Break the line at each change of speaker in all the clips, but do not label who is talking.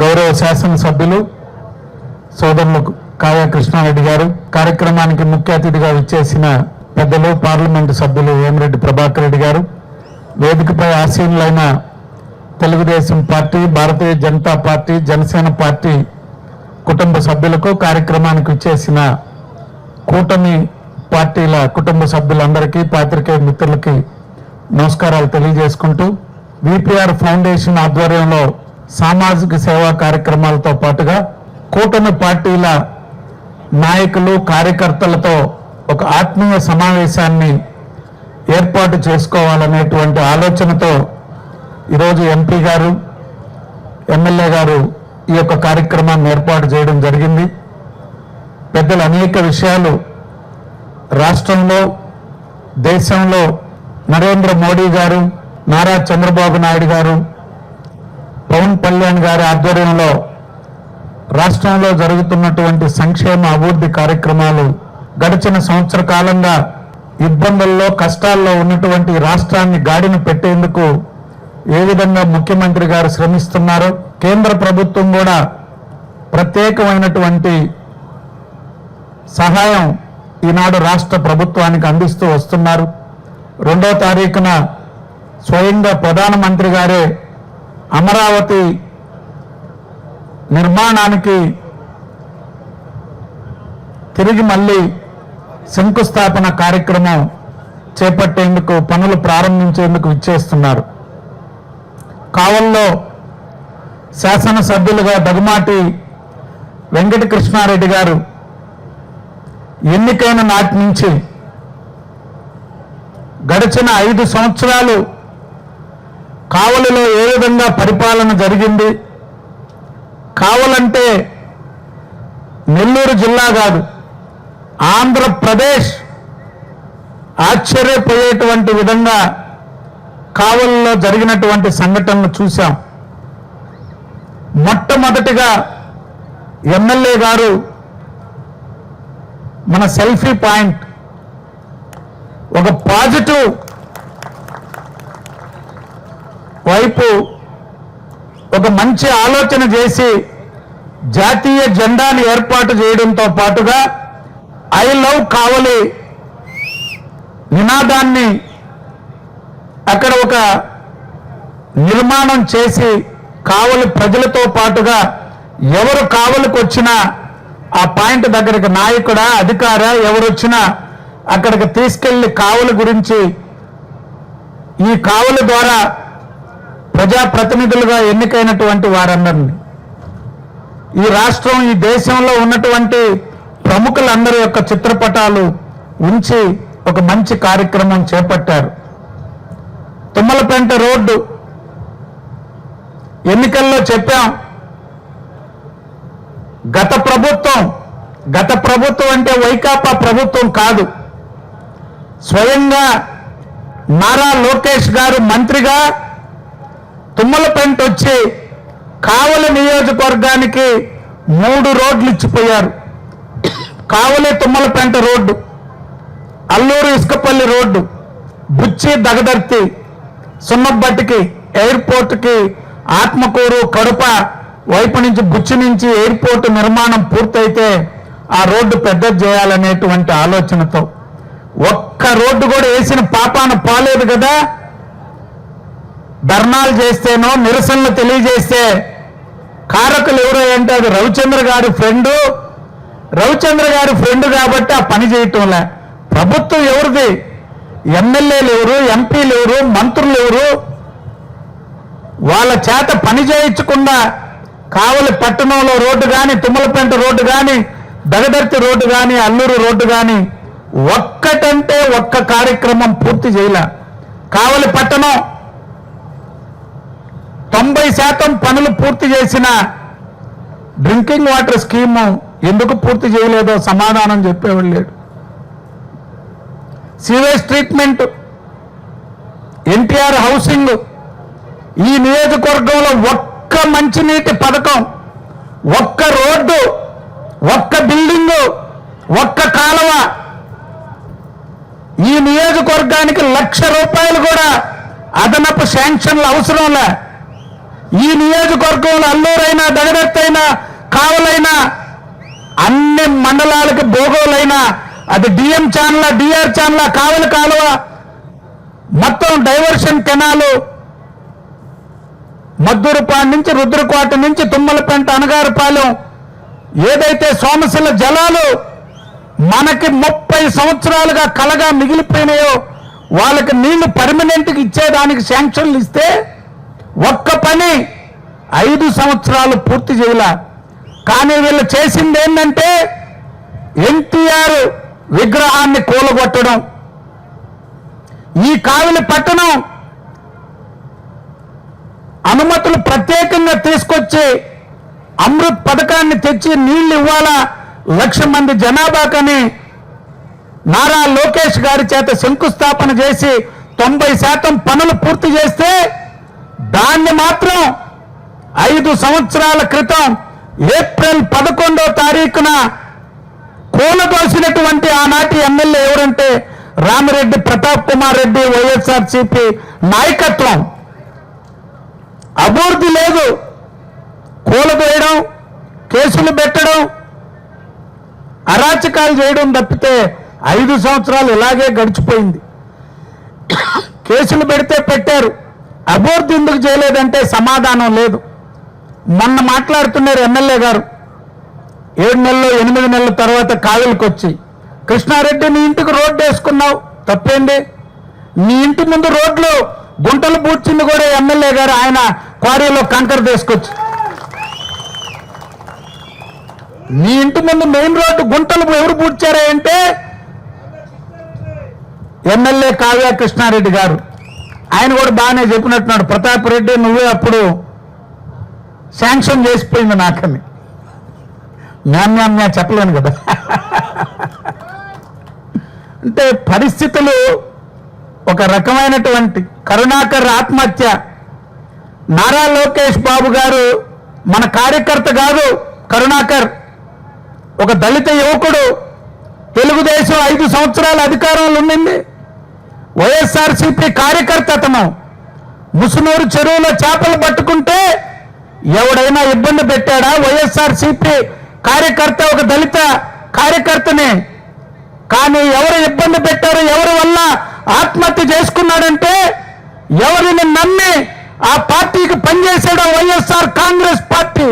గౌరవ శాసనసభ్యులు సోదరులు కావ్య కృష్ణారెడ్డి గారు కార్యక్రమానికి ముఖ్య అతిథిగా విచ్చేసిన పెద్దలు పార్లమెంటు సభ్యులు వేమిరెడ్డి ప్రభాకర్ రెడ్డి గారు వేదికపై ఆసీనులైన Telugu Desam party Bharatiya Janata party Janasena party కుటుంబ సభ్యులకు కార్యక్రమానికి విచ్చేసిన కూటమి పార్టీల కుటుంబ సభ్యులందరికీ పాత్రికేయ మిత్రులకి నమస్కారాలు తెలియజేసుకుంటూ విపిఆర్ ఫౌండేషన్ ఆధ్వర్యంలో సామాజిక సేవా కార్యక్రమాలతో పాటుగా కూటమి పార్టీల నాయకులు కార్యకర్తలతో ఒక ఆత్మీయ సమావేశాన్ని ఏర్పాటు చేసుకోవాలనేటువంటి ఆలోచనతో ఈరోజు ఎంపీ గారు ఎమ్మెల్యే గారు ఈ యొక్క కార్యక్రమాన్ని ఏర్పాటు చేయడం జరిగింది. పెద్దలు అనేక విషయాలు రాష్ట్రంలో దేశంలో నరేంద్ర మోడీ గారు నారా చంద్రబాబు నాయుడు గారు పవన్ కళ్యాణ్ గారి ఆధ్వర్యంలో రాష్ట్రంలో జరుగుతున్నటువంటి సంక్షేమ అభివృద్ధి కార్యక్రమాలు గడిచిన సంవత్సర కాలంగా ఇబ్బందుల్లో కష్టాల్లో ఉన్నటువంటి రాష్ట్రాన్ని గాడిని పెట్టేందుకు ఏ విధంగా ముఖ్యమంత్రి గారు శ్రమిస్తున్నారో కేంద్ర ప్రభుత్వం కూడా ప్రత్యేకమైనటువంటి సహాయం ఈనాడు రాష్ట్ర ప్రభుత్వానికి అందిస్తూ వస్తున్నారు. రెండో తారీఖున స్వయంగా ప్రధానమంత్రి గారే అమరావతి నిర్మాణానికి తిరిగి మళ్ళీ శంకుస్థాపన కార్యక్రమం చేపట్టేందుకు పనులు ప్రారంభించేందుకు విచ్చేస్తున్నారు. కావల్లో శాసనసభ్యులుగా దగుమాటి వెంకటకృష్ణారెడ్డి గారు ఎన్నికైన నాటి నుంచి గడిచిన ఐదు సంవత్సరాలు కావలిలో ఏ విధంగా పరిపాలన జరిగింది? కావలంటే నెల్లూరు జిల్లా కాదు ఆంధ్రప్రదేశ్ ఆశ్చర్యపోయేటువంటి విధంగా కావలిలో జరిగినటువంటి సంఘటనలు చూశాం. మొట్టమొదటిగా ఎమ్మెల్యే గారు మన సెల్ఫీ పాయింట్ ఒక పాజిటివ్ వైపు ఒక మంచి ఆలోచన చేసి జాతీయ జెండాను ఏర్పాటు చేయడంతో పాటుగా ఐ లవ్ కావలి నినాదాన్ని అక్కడ ఒక నిర్మాణం చేసి కావలి ప్రజలతో పాటుగా ఎవరు కావలికి వచ్చినా ఆ పాయింట్ దగ్గరికి నాయకుడా అధికార ఎవరు వచ్చినా అక్కడికి తీసుకెళ్ళి కావలి గురించి ఈ కావలి ద్వారా ప్రజాప్రతినిధులుగా ఎన్నికైనటువంటి వారందరినీ ఈ రాష్ట్రం ఈ దేశంలో ఉన్నటువంటి ప్రముఖులందరి యొక్క చిత్రపటాలు ఉంచి ఒక మంచి కార్యక్రమం చేపట్టారు. తుమ్మలపేంట రోడ్డు ఎన్నికల్లో చెప్పాం. గత ప్రభుత్వం గత ప్రభుత్వం అంటే వైకాపా ప్రభుత్వం కాదు. స్వయంగా నారా లోకేష్ గారు మంత్రిగా తుమ్మలపెంట వచ్చి కావలి నియోజకవర్గానికి మూడు రోడ్లు ఇచ్చిపోయారు. కావలి తుమ్మలపెంట రోడ్డు అల్లూరు ఇసుకపల్లి రోడ్డు బుచ్చి దగదర్తి సున్నబట్టికి ఎయిర్పోర్ట్కి ఆత్మకూరు కడప వైపు నుంచి బుచ్చి నుంచి ఎయిర్పోర్ట్ నిర్మాణం పూర్తయితే ఆ రోడ్డు పెద్ద చేయాలనేటువంటి ఆలోచనతో. ఒక్క రోడ్డు కూడా వేసిన పాపాన పాలేదు కదా. ధర్నాలు చేస్తేనో నిరసనలు తెలియజేస్తే కారకులు ఎవరో అంటే అది రవిచంద్ర గారి ఫ్రెండు. రవిచంద్ర గారి ఫ్రెండ్ కాబట్టి ఆ పని చేయటంలే. ప్రభుత్వం ఎవరిది? ఎమ్మెల్యేలు ఎవరు? ఎంపీలు ఎవరు? మంత్రులు ఎవరు? వాళ్ళ చేత పని చేయించకుండా కావలి పట్టణంలో రోడ్డు కానీ తుమ్మలపేంట రోడ్డు కానీ దగదర్తి రోడ్డు కానీ అల్లూరు రోడ్డు కానీ ఒక్కటంటే ఒక్క కార్యక్రమం పూర్తి చేయలే. కావలి పట్టణం తొంభై శాతం పనులు పూర్తి చేసిన డ్రింకింగ్ వాటర్ స్కీము ఎందుకు పూర్తి చేయలేదో సమాధానం చెప్పేవాళ్ళు లేడు. సీవేజ్ ట్రీట్మెంట్ ఎన్టీఆర్ హౌసింగ్ ఈ నియోజకవర్గంలో ఒక్క మంచినీటి పథకం ఒక్క రోడ్డు ఒక్క బిల్డింగు ఒక్క కాలువ ఈ నియోజకవర్గానికి లక్ష రూపాయలు కూడా అదనపు శాంక్షన్లు అవసరంలే ఈ నియోజకవర్గంలో అల్లూరైనా దగదత్తైనా కావలైనా అన్ని మండలాలకు భోగోలైనా అది D M channel D R channel Kavali కాలువ మొత్తం డైవర్షన్ కెనాలు మద్దూరుపాడు నుంచి రుద్రకోట నుంచి తుమ్మలపెంట అనగారిపాలెం ఏదైతే సోమశిల జలాలు మనకి ముప్పై సంవత్సరాలుగా కలగా మిగిలిపోయినాయో వాళ్ళకి నీళ్ళు పర్మనెంట్కి ఇచ్చేదానికి శాంక్షన్లు ఇస్తే ఒక్క పని ఐదు సంవత్సరాలు పూర్తి చేయాల. కానీ వీళ్ళు చేసింది ఏంటంటే ఎన్టీఆర్ విగ్రహాన్ని కూలగొట్టడం. ఈ కావిలి పట్టణం అనుమతులు ప్రత్యేకంగా తీసుకొచ్చి అమృత్ పథకాన్ని తెచ్చి నీళ్ళు ఇవ్వాలా లక్ష మంది జనాభాకని నారా లోకేష్ గారి చేత శంకుస్థాపన చేసి తొంభై శాతం పనులు పూర్తి చేస్తే దాన్ని మాత్రం ఐదు సంవత్సరాల క్రితం ఏప్రిల్ పదకొండో తారీఖున కూలదోసినటువంటి ఆనాటి ఎమ్మెల్యే ఎవరంటే రామిరెడ్డి ప్రతాప్ కుమార్ రెడ్డి వైఎస్ఆర్సీపీ నాయకత్వం. అభివృద్ధి లేదు. కూలదోయడం కేసులు పెట్టడం అరాచకాలు చేయడం తప్పితే ఐదు సంవత్సరాలు ఇలాగే గడిచిపోయింది. కేసులు పెడితే పెట్టారు. అభివృద్ధి ఎందుకు చేయలేదంటే సమాధానం లేదు. మొన్న మాట్లాడుతున్నారు ఎమ్మెల్యే గారు. ఏడు నెలలు ఎనిమిది నెలల తర్వాత కాయలకు వచ్చి కృష్ణారెడ్డి నీ ఇంటికి రోడ్డు వేసుకున్నావు తప్పేంటి? నీ ఇంటి ముందు రోడ్లు గుంటలు పూడ్చింది కూడా ఎమ్మెల్యే గారు ఆయన క్వారీలో కంకర తీసుకొచ్చి. నీ ఇంటి ముందు మెయిన్ రోడ్డు గుంటలు ఎవరు పూడ్చారా అంటే? ఎమ్మెల్యే కావ్య కృష్ణారెడ్డి గారు. ఆయన కూడా బాగానే చెప్పినట్టున్నాడు. ప్రతాప్ రెడ్డి నువ్వే అప్పుడు శాంక్షన్ చేసిపోయింది నాకని. మ్యామ్యామ్యా చెప్పలేను కదా. అంటే పరిస్థితులు ఒక రకమైనటువంటి కరుణాకర్ ఆత్మహత్య. నారా లోకేష్ బాబు గారు మన కార్యకర్త కాదు కరుణాకర్. ఒక దళిత యువకుడు తెలుగుదేశం ఐదు సంవత్సరాల అధికారంలో ఉండింది. వైఎస్ఆర్సీపీ కార్యకర్త అతను. ముసునూరు చెరువులో చేపలు పట్టుకుంటే ఎవడైనా ఇబ్బంది పెట్టాడా? వైఎస్ఆర్సీపీ కార్యకర్త ఒక దళిత కార్యకర్తనే. కానీ ఎవరు ఇబ్బంది పెట్టారు? ఎవరి వల్ల ఆత్మహత్య చేసుకున్నాడంటే ఎవరిని నమ్మి ఆ పార్టీకి పనిచేసాడో వైఎస్ఆర్ కాంగ్రెస్ పార్టీ.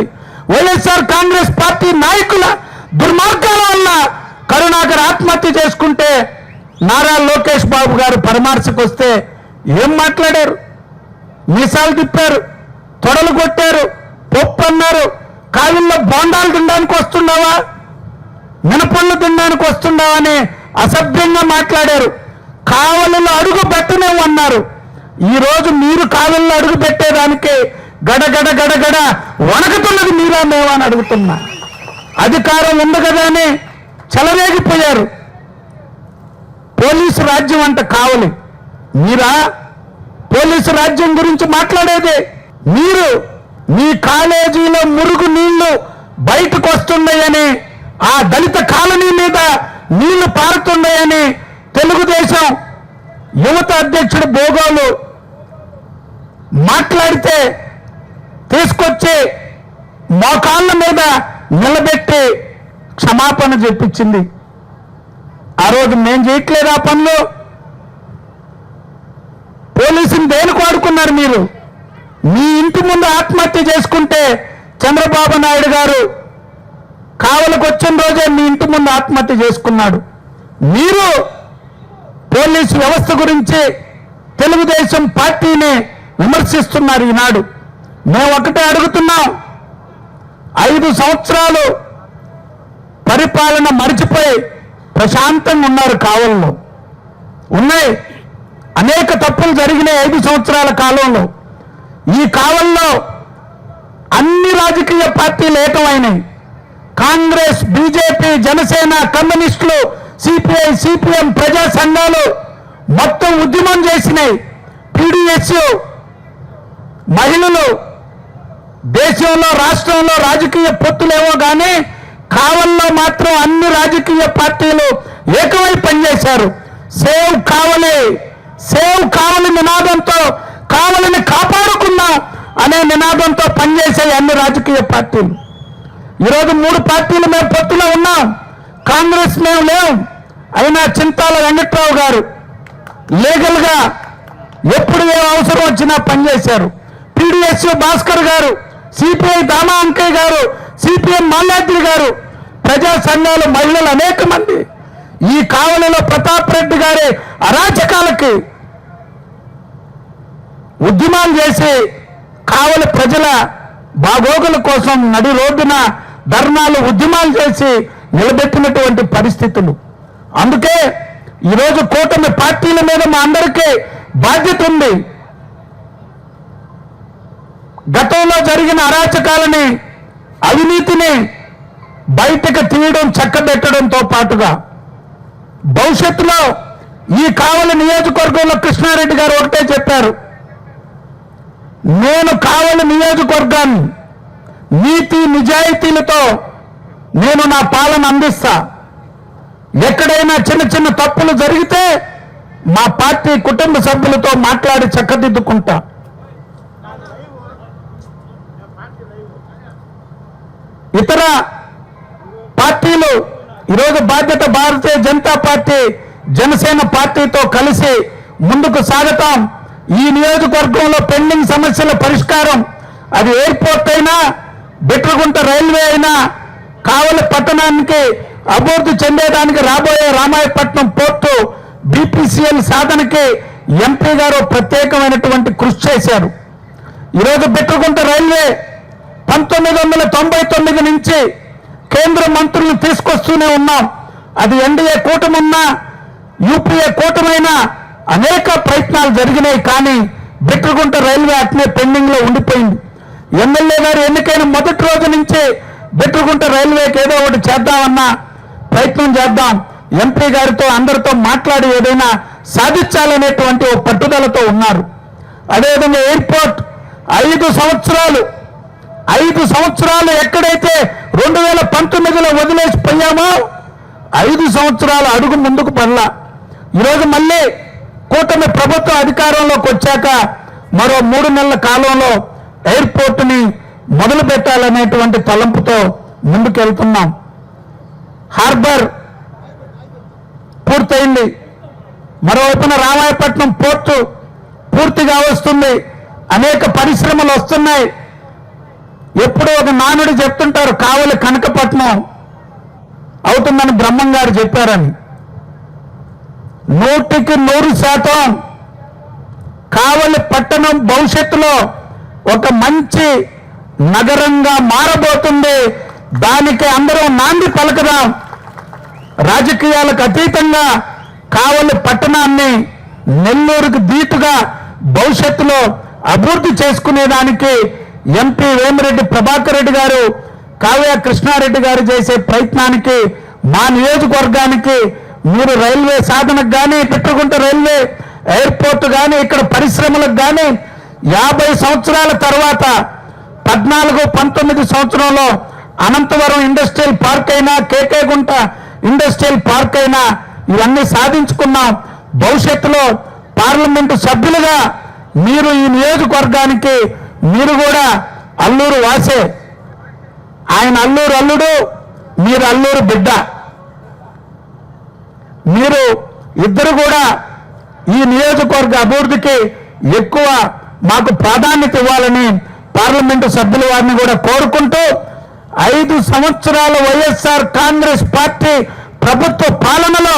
వైఎస్ఆర్ కాంగ్రెస్ పార్టీ నాయకుల దుర్మార్గాల వల్ల కరుణాకర్ ఆత్మహత్య చేసుకుంటే నారా లోకేష్ బాబు గారు పరామర్శకు వస్తే ఏం మాట్లాడారు? మీసాలు తిప్పారు తొడలు కొట్టారు పప్పు అన్నారు కావిల్లో బోండాలు తినడానికి వస్తుండవా మినపళ్ళు తినడానికి వస్తున్నావని అసభ్యంగా మాట్లాడారు. కావలిలో అడుగు పెట్టనేమో అన్నారు. ఈ రోజు మీరు కావలిలో అడుగు పెట్టేదానికి గడగడ గడగడ వణకుతున్నది మీరా మేమా అని అడుగుతున్నా. అధికారం ఉంది కదా అని చెలరేగిపోయారు. పోలీసు రాజ్యం అంట కావాలి. మీరా? పోలీసు రాజ్యం గురించి మాట్లాడేది. మీరు మీ కాలేజీలో మురుగు నీళ్ళు బయటకు వస్తున్నాయని ఆ దళిత కాలనీ మీద నీళ్ళు పారుతున్నాయని తెలుగుదేశం యువత అధ్యక్షుడు భోగోలు మాట్లాడితే తీసుకొచ్చి మోకాళ్ళ మీద నిలబెట్టి క్షమాపణ చెప్పించింది. రోజు మేం చేయట్లేదు ఆ పనులు? పోలీసుని దేనికి వాడుకున్నారు మీరు? మీ ఇంటి ముందు ఆత్మహత్య చేసుకుంటే చంద్రబాబు నాయుడు గారు కావలకు వచ్చిన రోజే మీ ఇంటి ముందు ఆత్మహత్య చేసుకున్నాడు. మీరు పోలీసు వ్యవస్థ గురించి తెలుగుదేశం పార్టీని విమర్శిస్తున్నారు ఈనాడు. మేము ఒకటే అడుగుతున్నాం. ఐదు సంవత్సరాలు పరిపాలన మరిచిపోయి ప్రశాంతంగా ఉన్నారు కావల్లో ఉన్నాయి. అనేక తప్పులు జరిగినాయి ఐదు సంవత్సరాల కాలంలో. ఈ కాలంలో అన్ని రాజకీయ పార్టీలు ఏకమైనాయి. కాంగ్రెస్ బీజేపీ జనసేన కమ్యూనిస్టులు సిపిఐ సిపిఎం ప్రజా సంఘాలు మొత్తం ఉద్యమం చేసినాయి. పీడిఎస్ మహిళలు దేశంలో రాష్ట్రంలో రాజకీయ పొత్తులేవో కానీ కావల్లో మాత్రం అన్ని రాజకీయ పార్టీలు ఏకమై పనిచేశారు. సేవ్ కావలి. సేవ్ కావలి నినాదంతో కావలిని కాపాడుకుందాం అనే నినాదంతో పనిచేసే అన్ని రాజకీయ పార్టీలు. ఈరోజు మూడు పార్టీలు మేము పొత్తులో ఉన్నాం. కాంగ్రెస్ మేము లేవు అయినా చింతాల వెంకట్రావు గారు లీగల్గా ఎప్పుడు ఏ అవసరం వచ్చినా పనిచేశారు. పీడిఎస్ భాస్కర్ గారు సిపిఐ దామా అంకయ్య గారు సిపిఎం మల్లాద్రి గారు ప్రజా సంఘాలు మహిళలు అనేక మంది. ఈ కావలిలో ప్రతాప్ రెడ్డి గారి అరాచకాలకి ఉద్యమాలు చేసి కావలి ప్రజల బాగోగుల కోసం నడి రోడ్డున ధర్నాలు ఉద్యమాలు చేసి నిలబెట్టినటువంటి పరిస్థితులు. అందుకే ఈరోజు కూటమి పార్టీల మీద మా అందరికీ బాధ్యత ఉంది. గతంలో జరిగిన అరాచకాలని అవినీతిని బయటకు తీయడం చక్కబెట్టడంతో పాటుగా భవిష్యత్తులో ఈ కావలి నియోజకవర్గంలో కృష్ణారెడ్డి గారు ఒకటే చెప్పారు. నేను కావలి నియోజకవర్గాన్ని నీతి నిజాయితీలతో నేను నా పాలన అందిస్తా. ఎక్కడైనా చిన్న చిన్న తప్పులు జరిగితే మా పార్టీ కుటుంబ సభ్యులతో మాట్లాడి చక్కదిద్దుకుంటా. ఇతర పార్టీలు ఈరోజు బాధ్యత భారతీయ జనతా పార్టీ జనసేన పార్టీతో కలిసి ముందుకు సాగతాం. ఈ నియోజకవర్గంలో పెండింగ్ సమస్యల పరిష్కారం అది ఎయిర్పోర్ట్ అయినా బిట్రగుంట రైల్వే అయినా కావలి పట్టణానికి అభివృద్ధి చెందేదానికి రాబోయే Ramayapatnam port B P C L సాధనకి ఎంపీ గారు ప్రత్యేకమైనటువంటి కృషి చేశారు. ఈరోజు బిట్రగుంట రైల్వే పంతొమ్మిది వందల తొంభై తొమ్మిది నుంచి కేంద్ర మంత్రులు తీసుకొస్తూనే ఉన్నాం. అది ఎన్డీఏ కూటమున్నా యూపీఏ కూటమైనా అనేక ప్రయత్నాలు జరిగినాయి కానీ బిట్రగుంట రైల్వే అట్నే పెండింగ్లో ఉండిపోయింది. ఎమ్మెల్యే గారు ఎన్నికైన మొదటి రోజు నుంచి బిట్రగుంట రైల్వేకి ఏదో ఒకటి చేద్దామన్నా ప్రయత్నం చేద్దాం. ఎంపీ గారితో అందరితో మాట్లాడి ఏదైనా సాధించాలనేటువంటి ఓ పట్టుదలతో ఉన్నారు. అదేవిధంగా ఎయిర్పోర్ట్ ఐదు సంవత్సరాలు సంవత్సరాలు ఎక్కడైతే రెండు వేల పంతొమ్మిదిలో వదిలేసి పోయామో ఐదు సంవత్సరాలు అడుగు ముందుకు పడలా. ఈరోజు మళ్ళీ కూటమి ప్రభుత్వ అధికారంలోకి వచ్చాక మరో మూడు నెలల కాలంలో ఎయిర్పోర్టుని మొదలు పెట్టాలనేటువంటి తలంపుతో ముందుకెళ్తున్నాం. హార్బర్ పూర్తయింది. మరోవైపున రామాయపట్నం పోర్టు పూర్తిగా వస్తుంది. అనేక పరిశ్రమలు వస్తున్నాయి. ఒకప్పుడు ఒక నానుడు చెప్తుంటారు కావలి కనకపట్నం అవుతుందని బ్రహ్మం గారు చెప్పారని. నూటికి నూరు శాతం కావలి పట్టణం భవిష్యత్తులో ఒక మంచి నగరంగా మారబోతుంది. దానికి అందరం నాంది పలకదాం. రాజకీయాలకు అతీతంగా కావలి పట్టణాన్ని నెల్లూరుకు దీటుగా భవిష్యత్తులో అభివృద్ధి చేసుకునేదానికి ఎంపీ వేమిరెడ్డి ప్రభాకర్ రెడ్డి గారు కావ్య కృష్ణారెడ్డి గారు చేసే ప్రయత్నానికి మా నియోజకవర్గానికి మీరు రైల్వే సాధనకు కానీ పిట్టగుంట రైల్వే ఎయిర్పోర్ట్ కానీ ఇక్కడ పరిశ్రమలకు కానీ యాభై సంవత్సరాల తర్వాత పద్నాలుగు పంతొమ్మిది సంవత్సరంలో అనంతవరం ఇండస్ట్రియల్ పార్క్ అయినా K K Gunta industrial park అయినా ఇవన్నీ సాధించుకున్నాం. భవిష్యత్తులో పార్లమెంటు సభ్యులుగా మీరు ఈ నియోజకవర్గానికి మీరు కూడా అల్లూరు వాసే. ఆయన అల్లూరు అల్లుడు మీరు అల్లూరు బిడ్డ. మీరు ఇద్దరు కూడా ఈ నియోజకవర్గ అభివృద్ధికి ఎక్కువ మాకు ప్రాధాన్యత ఇవ్వాలని పార్లమెంటు సభ్యుల వారిని కూడా కోరుకుంటూ ఐదు సంవత్సరాల వైఎస్ఆర్ కాంగ్రెస్ పార్టీ ప్రభుత్వ పాలనలో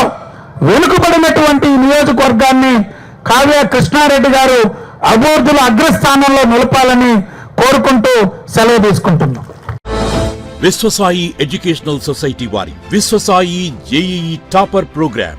వెనుకబడినటువంటి ఈ నియోజకవర్గాన్ని కావ్య కృష్ణారెడ్డి గారు అభివృద్ధిలో అగ్రస్థానంలో నిలపాలని కోరుకుంటూ సెలవు తీసుకుంటున్నాం.
విశ్వసాయి ఎడ్యుకేషనల్ సొసైటీ వారి Viswasai J E E topper programme.